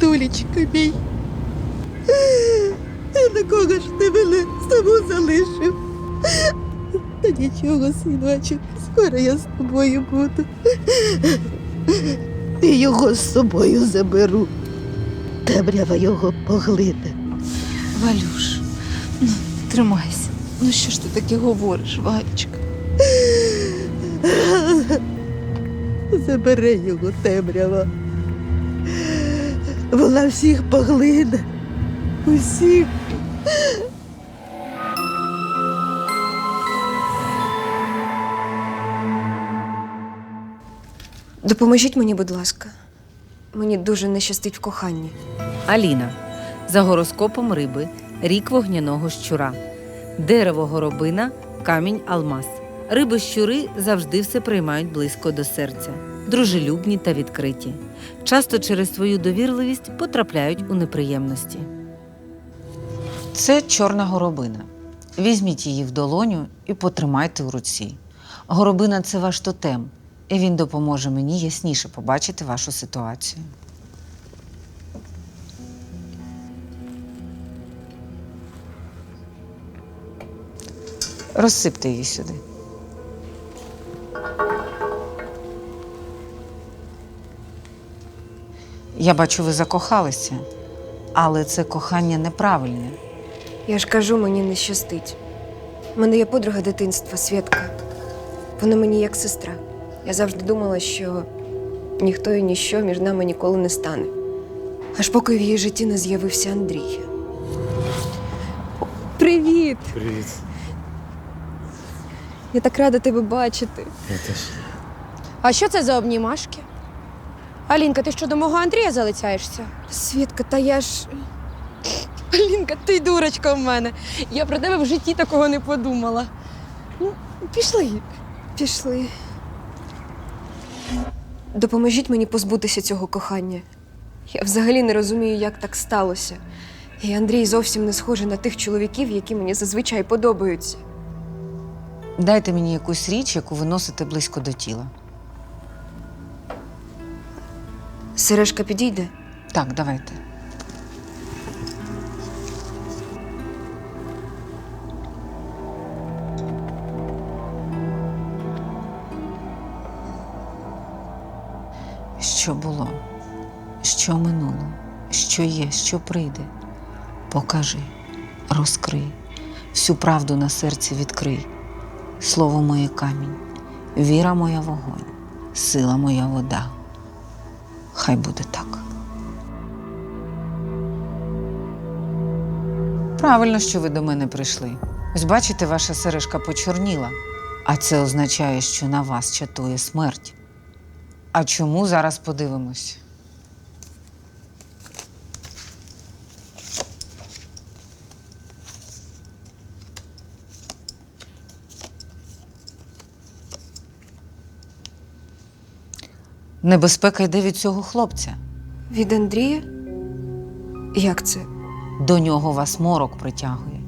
Сидулечка мій. На кого ж ти мене саму залишив? Та нічого, синочок, скоро я з тобою буду. І його з собою заберу. Темрява його поглине. Валюш, ну тримайся. Ну що ж ти таке говориш, Валечка? Забере його темрява. Вона всіх поглине. Усіх. Допоможіть мені, будь ласка. Мені дуже не щастить в коханні. Аліна. За гороскопом риби, рік вогняного щура. Дерево горобина, камінь алмаз. Риби щури завжди все приймають близько до серця, дружелюбні та відкриті. Часто через свою довірливість потрапляють у неприємності. Це чорна горобина. Візьміть її в долоню і потримайте у руці. Горобина це ваш тотем, і він допоможе мені ясніше побачити вашу ситуацію. Розсипте її сюди. Я бачу, ви закохалися, але це кохання неправильне. Я ж кажу, мені не щастить. У мене є подруга дитинства, Свєтка. Вона мені як сестра. Я завжди думала, що ніхто і ніщо між нами ніколи не стане. Аж поки в її житті не з'явився Андрій. Привіт! Привіт. Я так рада тебе бачити. Я теж. А що це за обнімашки? Алінка, ти що до мого Андрія залицяєшся? Свєтка, та я ж. Алінка, ти дурочка в мене. Я про тебе в житті такого не подумала. Ну, пішли. Пішли. Допоможіть мені позбутися цього кохання. Я взагалі не розумію, як так сталося. І Андрій зовсім не схожий на тих чоловіків, які мені зазвичай подобаються. Дайте мені якусь річ, яку ви носите близько до тіла. Сережка підійде. Так, давайте. Що було? Що минуло? Що є, що прийде? Покажи, розкрий, всю правду на серці відкрий. Слово моє камінь, віра моя вогонь, сила моя вода. Хай буде так. Правильно, що ви до мене прийшли. Ось бачите, ваша сережка почорніла, а це означає, що на вас чатує смерть. А чому зараз подивимось? Небезпека йде від цього хлопця. Від Андрія? Як це? До нього вас морок притягує.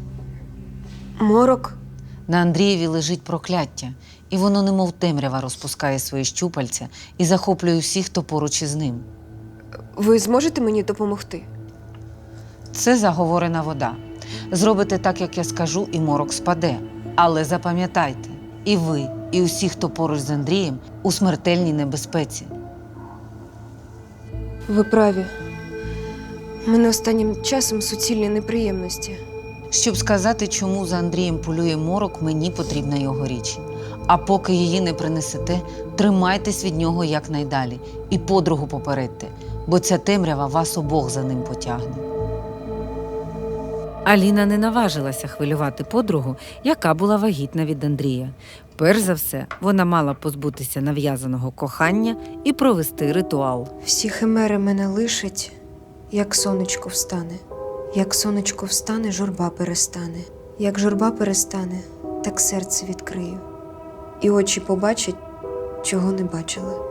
Морок? На Андрієві лежить прокляття, і воно, немов темрява, розпускає свої щупальця і захоплює всіх, хто поруч із ним. Ви зможете мені допомогти? Це заговорена вода. Зробите так, як я скажу, і морок спаде. Але запам'ятайте, і ви, і усі, хто поруч з Андрієм, у смертельній небезпеці. Ви праві. Мене останнім часом суцільні неприємності. Щоб сказати, чому за Андрієм полює морок, мені потрібна його річ. А поки її не принесете, тримайтесь від нього якнайдалі і подругу попередьте, бо ця темрява вас обох за ним потягне. Аліна не наважилася хвилювати подругу, яка була вагітна від Андрія. Перш за все, вона мала позбутися нав'язаного кохання і провести ритуал. Всі химери мене лишать, як сонечко встане. Як сонечко встане, журба перестане. Як журба перестане, так серце відкрию. І очі побачать, чого не бачили.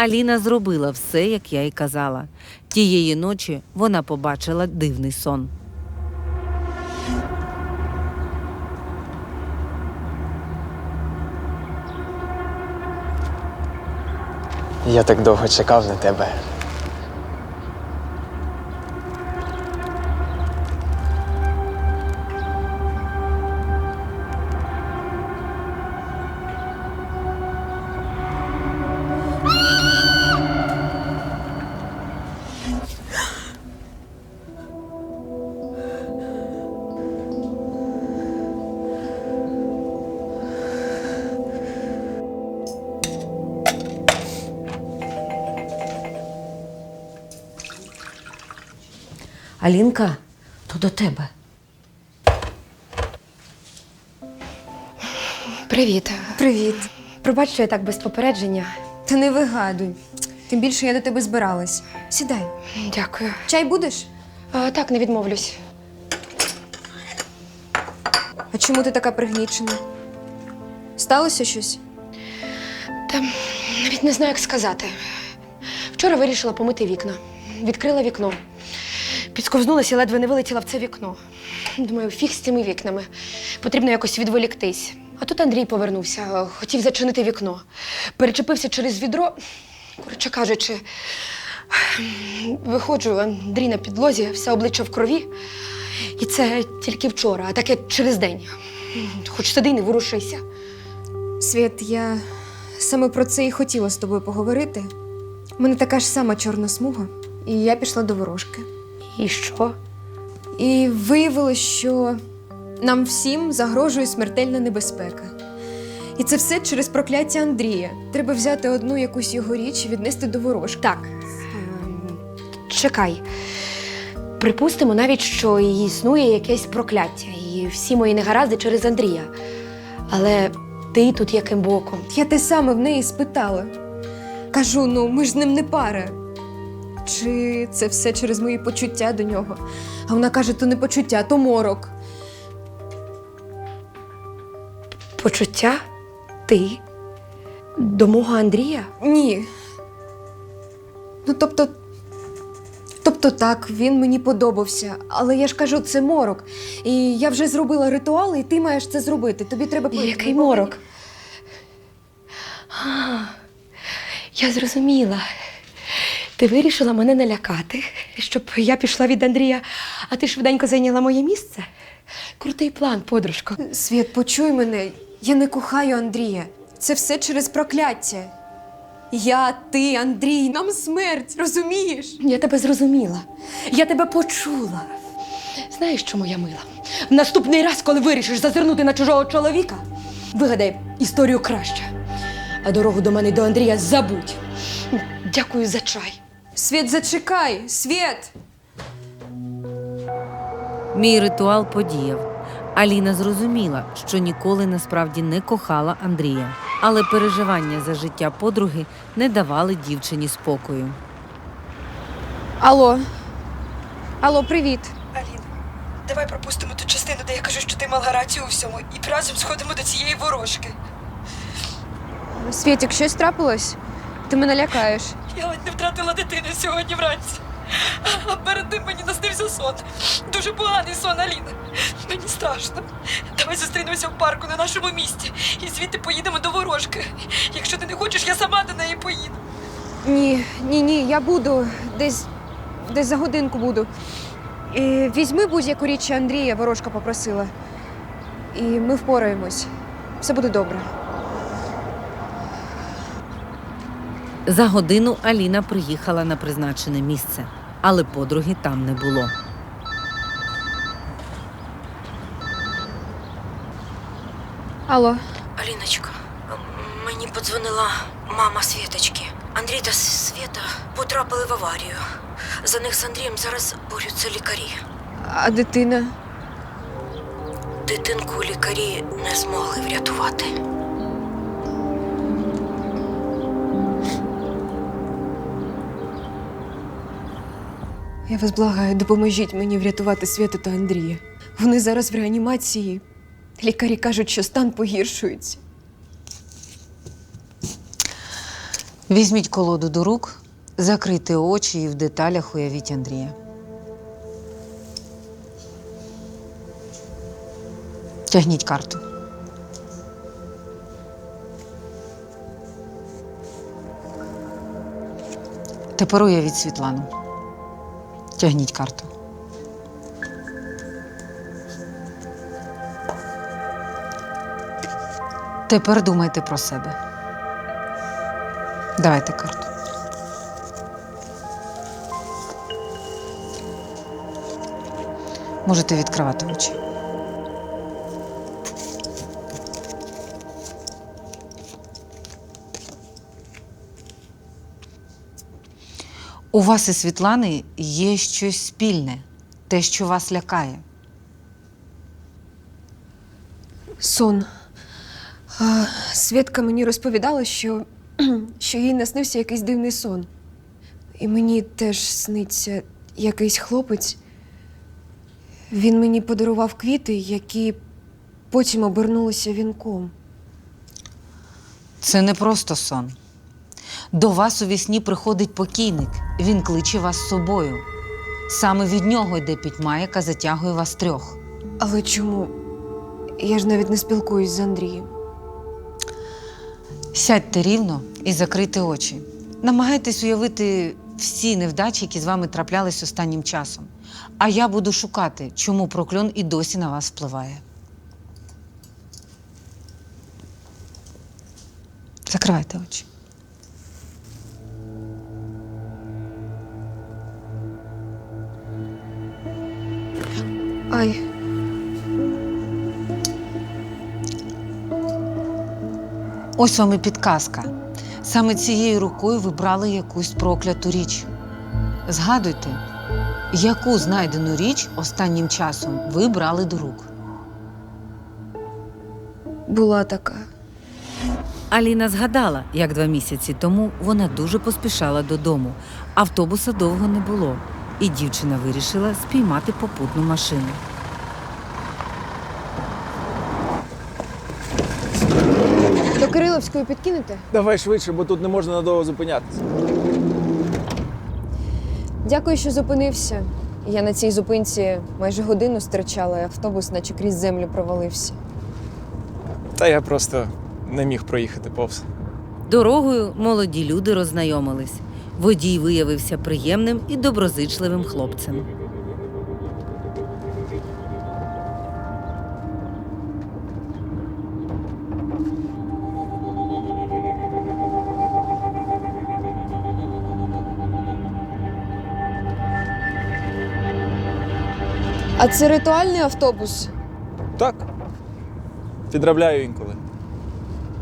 Аліна зробила все, як я й казала. Тієї ночі вона побачила дивний сон. Я так довго чекав на тебе. Алінка, то до тебе. Привіт. Привіт. Пробач, що я так без попередження. Та не вигадуй. Тим більше я до тебе збиралась. Сідай. Дякую. Чай будеш? А, так, не відмовлюсь. А чому ти така пригнічена? Сталося щось? Та навіть не знаю, як сказати. Вчора вирішила помити вікна. Відкрила вікно. Підсковзнулася і ледве не вилетіла в це вікно. Думаю, фіг з цими вікнами. Потрібно якось відволіктись. А тут Андрій повернувся, хотів зачинити вікно. Перечепився через відро. Коротше кажучи, виходжу, Андрій на підлозі, все обличчя в крові. І це тільки вчора, а таке через день. Хоч сиди, не ворушися. Світ, я саме про це і хотіла з тобою поговорити. У мене така ж сама чорна смуга, і я пішла до ворожки. І що? І виявилось, що нам всім загрожує смертельна небезпека. І це все через прокляття Андрія. Треба взяти одну якусь його річ і віднести до ворожки. Так. ем, Чекай. Припустимо навіть, що і існує якесь прокляття, і всі мої негаразди через Андрія. Але ти тут яким боком? Я те саме в неї спитала. Кажу: ну, ми ж з ним не пара. Чи це все через мої почуття до нього? А вона каже, то не почуття, то морок. Почуття? Ти? До мого Андрія? Ні. Ну, тобто. Тобто так, він мені подобався, але я ж кажу, це морок. І я вже зробила ритуал, і ти маєш це зробити. Тобі треба по- Який морок? А, я зрозуміла. Ти вирішила мене налякати, щоб я пішла від Андрія, а ти швиденько зайняла моє місце? Крутий план, подружко. Світ, почуй мене. Я не кохаю Андрія. Це все через прокляття. Я, ти, Андрій, нам смерть, розумієш? Я тебе зрозуміла. Я тебе почула. Знаєш, чому я мила? В наступний раз, коли вирішиш зазирнути на чужого чоловіка, вигадай історію краще. А дорогу до мене і до Андрія забудь. Дякую за чай. Світ, зачекай! Світ! Мій ритуал подіяв. Аліна зрозуміла, що ніколи насправді не кохала Андрія, але переживання за життя подруги не давали дівчині спокою. Алло. Алло, привіт. Алін, давай пропустимо ту частину, де я кажу, що ти мала рацію у всьому, і разом сходимо до цієї ворожки. Світік, щось трапилось? Ти мене лякаєш. Я ледь не втратила дитину сьогодні вранці. А перед тим мені наснився сон. Дуже поганий сон, Аліна. Мені страшно. Давай зустрінемося в парку на нашому місці і звідти поїдемо до ворожки. Якщо ти не хочеш, я сама до неї поїду. Ні, ні, ні, я буду. Десь, десь за годинку буду. І візьми будь-яку річ Андрія, ворожка попросила. І ми впораємось. Все буде добре. За годину Аліна приїхала на призначене місце, але подруги там не було. Алло. Аліночка, мені подзвонила мама Світочки. Андрій та Свята потрапили в аварію. За них з Андрієм зараз борються лікарі. А дитина? Дитинку лікарі не змогли врятувати. Я вас благаю, допоможіть мені врятувати Святу та Андрія. Вони зараз в реанімації. Лікарі кажуть, що стан погіршується. Візьміть колоду до рук, закрийте очі і в деталях уявіть Андрія. Тягніть карту. Тепер уявіть Світлану. Тягніть карту. Тепер думайте про себе. Давайте карту. Можете відкривати очі. У вас і Світлани є щось спільне, те, що вас лякає. Сон. А, Свідка мені розповідала, що, що їй наснився якийсь дивний сон. І мені теж сниться якийсь хлопець. Він мені подарував квіти, які потім обернулися вінком. Це не просто сон. До вас у вісні приходить покійник, він кличе вас з собою. Саме від нього йде пітьма, яка затягує вас трьох. Але чому? Я ж навіть не спілкуюсь з Андрієм. Сядьте рівно і закрийте очі. Намагайтесь уявити всі невдачі, які з вами траплялись останнім часом. А я буду шукати, чому прокльон і досі на вас впливає. Закривайте очі. Ай, Ось вам і підказка. Саме цією рукою ви брали якусь прокляту річ. Згадуйте, яку знайдену річ останнім часом ви брали до рук. була така. Аліна згадала, як два місяці тому вона дуже поспішала додому. Автобуса довго не було, і дівчина вирішила спіймати попутну машину. До Кириловської підкинете? Давай швидше, бо тут не можна надовго зупинятися. Дякую, що зупинився. Я на цій зупинці майже годину стричала, і автобус, наче крізь землю провалився. Та я просто не міг проїхати повз. Дорогою молоді люди роззнайомились. Водій виявився приємним і доброзичливим хлопцем. А це ритуальний автобус. Так. Підробляю інколи.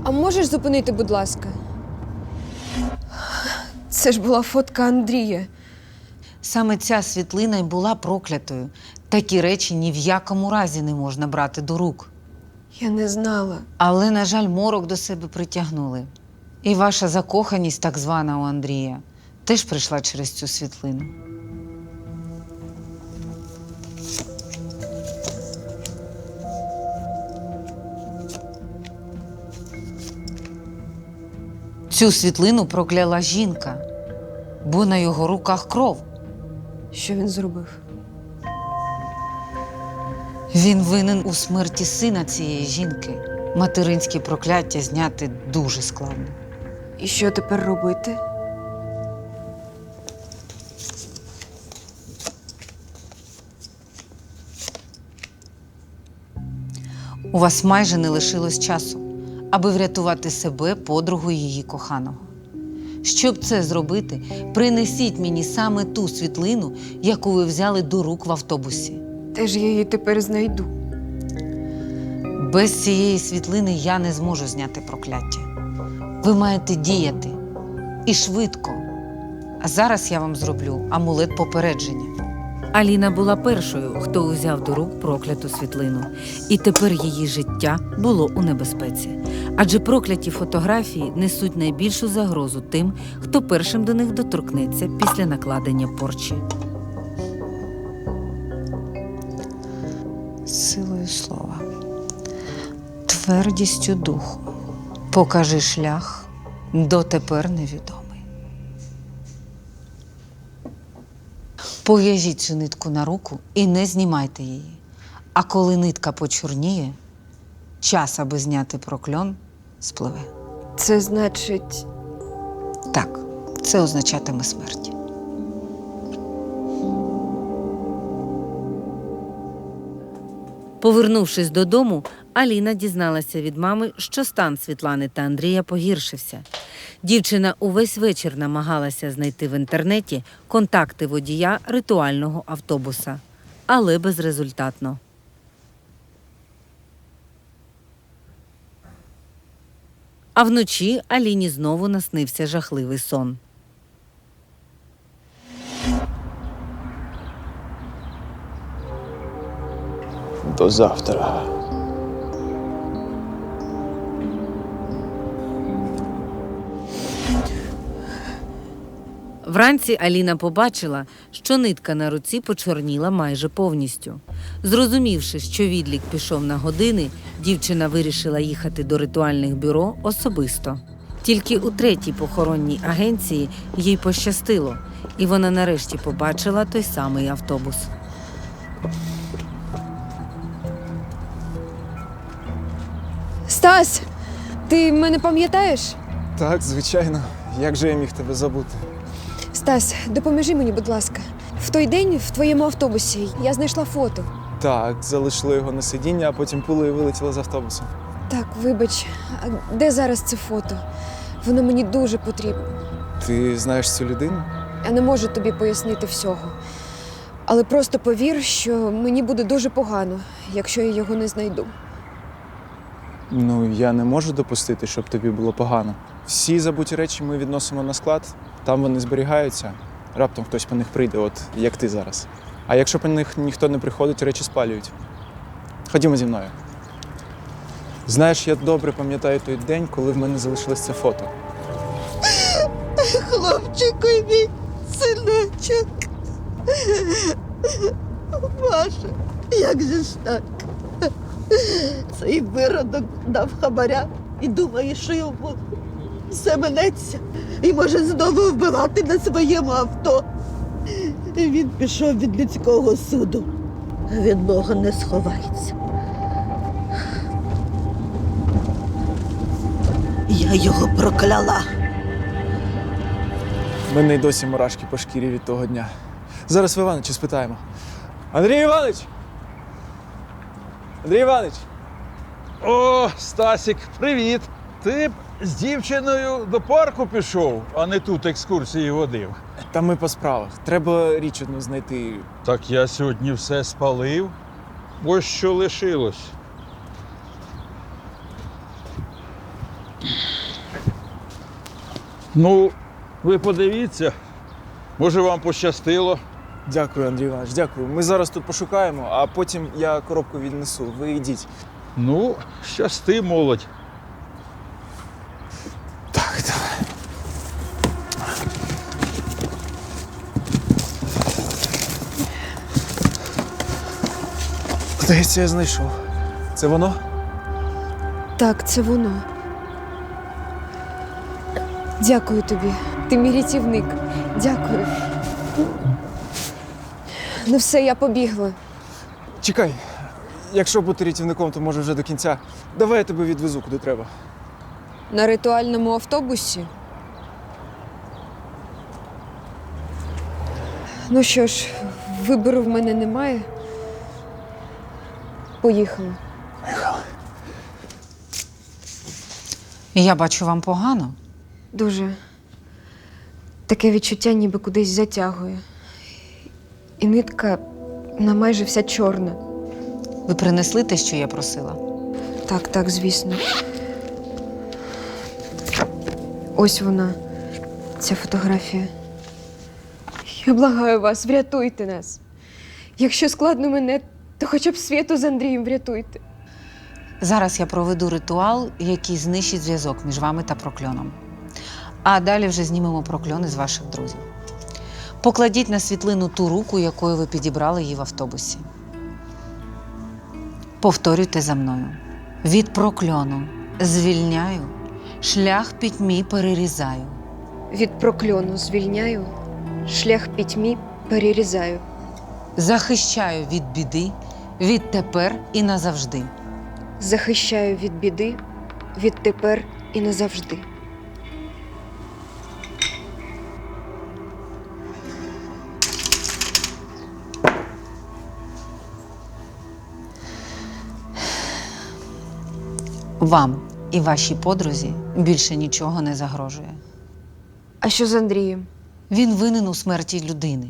А можеш зупинити, будь ласка? Це ж була фотка Андрія. Саме ця світлина й була проклятою. Такі речі ні в якому разі не можна брати до рук. Я не знала. Але, на жаль, морок до себе притягнули. І ваша закоханість, так звана у Андрія, теж прийшла через цю світлину. Цю світлину прокляла жінка, бо на його руках кров. Що він зробив? Він винен у смерті сина цієї жінки. Материнське прокляття зняти дуже складно. І що тепер робити? У вас майже не лишилось часу, аби врятувати себе, подругу і її коханого. Щоб це зробити, принесіть мені саме ту світлину, яку ви взяли до рук в автобусі. Де ж я її тепер знайду? Без цієї світлини я не зможу зняти прокляття. Ви маєте діяти і швидко. А зараз я вам зроблю амулет попередження. Аліна була першою, хто узяв до рук прокляту світлину, і тепер її життя було у небезпеці. Адже прокляті фотографії несуть найбільшу загрозу тим, хто першим до них доторкнеться після накладення порчі. Силою слова, твердістю духу, покажи шлях дотепер невідомий. Пов'яжіть цю нитку на руку і не знімайте її. А коли нитка почорніє, час, аби зняти прокльон, спливе. Це значить, Так, це означатиме смерть. Повернувшись додому, Аліна дізналася від мами, що стан Світлани та Андрія погіршився. Дівчина увесь вечір намагалася знайти в інтернеті контакти водія ритуального автобуса, але безрезультатно. А вночі Аліні знову наснився жахливий сон. До завтра. Вранці Аліна побачила, що нитка на руці почорніла майже повністю. Зрозумівши, що відлік пішов на години, дівчина вирішила їхати до ритуальних бюро особисто. Тільки у третій похоронній агенції їй пощастило, і вона нарешті побачила той самий автобус. Стас, ти мене пам'ятаєш? Так, звичайно. Як же я міг тебе забути? Стас, допоможи мені, будь ласка. В той день в твоєму автобусі я знайшла фото. Так, залишили його на сидіння, а потім пулею вилетіла з автобуса. Так, вибач, а де зараз це фото? Воно мені дуже потрібно. Ти знаєш цю людину? Я не можу тобі пояснити всього. Але просто повір, що мені буде дуже погано, якщо я його не знайду. Ну, я не можу допустити, щоб тобі було погано. Всі забуті речі ми відносимо на склад, там вони зберігаються. Раптом хтось по них прийде, от як ти зараз. А якщо по них ніхто не приходить, речі спалюють. Ходімо зі мною. Знаєш, я добре пам'ятаю той день, коли в мене залишилось це фото. Хлопчику мій синочок. Маша, як же ж так? Цей виродок дав хабаря і думає, що йому все минеться і може знову вбивати на своєму авто. Він пішов від людського суду. Від Бога не сховається. Я його прокляла. В мене й досі мурашки по шкірі від того дня. Зараз в Івановича спитаємо. Андрій Іванович! Андрій Іванович! О, Стасік, привіт! Ти з дівчиною до парку пішов, а не тут екскурсії водив. Та ми по справах. Треба річ одну знайти. Так я сьогодні все спалив. Ось що лишилось. Ну, ви подивіться, може вам пощастило. Дякую, Андрій Іванович, дякую. Ми зараз тут пошукаємо, а потім я коробку віднесу. Ви йдіть. Ну, щасти, молодь. Здається, я знайшов. Це воно? Так, це воно. Дякую тобі. Ти мій рятівник. Дякую. Ну все, я побігла. Чекай. Якщо бути рятівником, то може вже до кінця. Давай я тебе відвезу, куди треба. На ритуальному автобусі. Ну що ж, вибору в мене немає. Поїхали. Я бачу вам погано. Дуже. Таке відчуття, ніби кудись затягує. І нитка на майже вся чорна. Ви принесли те, що я просила. Так, так, звісно. Ось вона, ця фотографія. Я благаю вас, врятуйте нас. Якщо складно мене, то хоча б світу з Андрієм врятуйте. Зараз я проведу ритуал, який знищить зв'язок між вами та прокльоном. А далі вже знімемо прокльони з ваших друзів. Покладіть на світлину ту руку, якою ви підібрали її в автобусі. Повторюйте за мною. Від прокльону звільняю, шлях пітьмі перерізаю. Від прокльону звільняю, шлях пітьмі Перерізаю. Захищаю від біди відтепер і назавжди. Захищаю від біди відтепер і назавжди. Вам і вашій подрузі більше нічого не загрожує. А що з Андрієм? Він винен у смерті людини.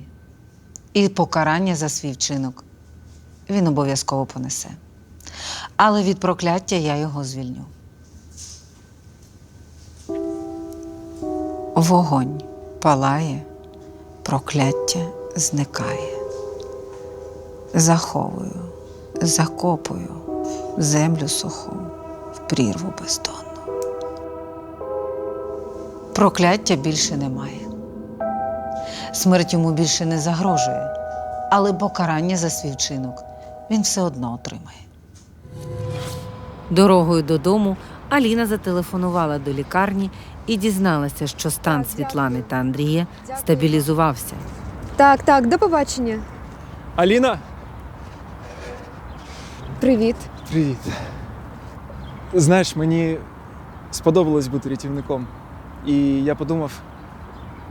І покарання за свій вчинок він обов'язково понесе. Але від прокляття я його звільню. Вогонь палає, прокляття зникає. Заховую, закопую в землю суху, в прірву бездонну. Прокляття більше немає. Смерть йому більше не загрожує, але покарання за свій вчинок він все одно отримає. Дорогою додому Аліна зателефонувала до лікарні і дізналася, що стан Світлани та Андрія стабілізувався. Так, так, до побачення. Аліна! Привіт. Привіт. Знаєш, мені сподобалось бути рятівником. І я подумав,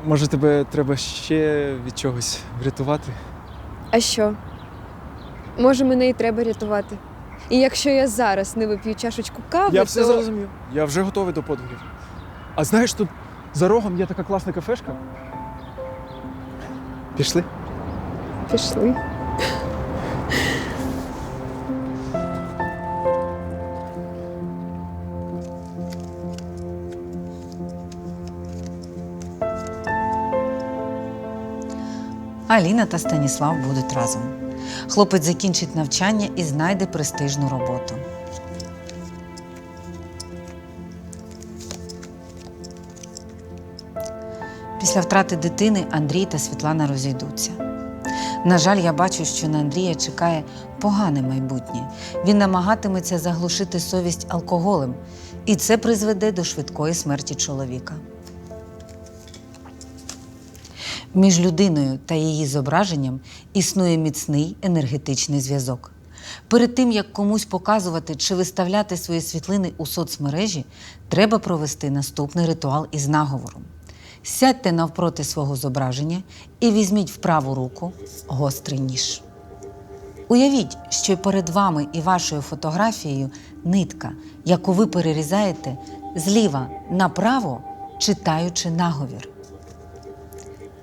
може, тебе треба ще від чогось врятувати. А що? Може, мене і треба рятувати. І якщо я зараз не вип'ю чашечку кави, Я то... все зрозумів. Я вже готовий до подвигів. А знаєш, тут за рогом є така класна кафешка. Пішли? Пішли. Аліна та Станіслав будуть разом. Хлопець закінчить навчання і знайде престижну роботу. Після втрати дитини Андрій та Світлана розійдуться. На жаль, я бачу, що на Андрія чекає погане майбутнє. Він намагатиметься заглушити совість алкоголем, і це призведе до швидкої смерті чоловіка. Між людиною та її зображенням існує міцний енергетичний зв'язок. Перед тим, як комусь показувати чи виставляти свої світлини у соцмережі, треба провести наступний ритуал із наговором. Сядьте навпроти свого зображення і візьміть в праву руку гострий ніж. Уявіть, що перед вами і вашою фотографією нитка, яку ви перерізаєте зліва направо, читаючи наговір.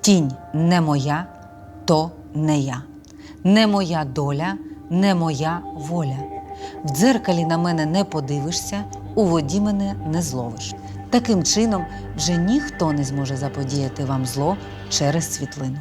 Тінь не моя, то не я. Не моя доля, не моя воля. В дзеркалі на мене не подивишся, у воді мене не зловиш. Таким чином, вже ніхто не зможе заподіяти вам зло через світлину.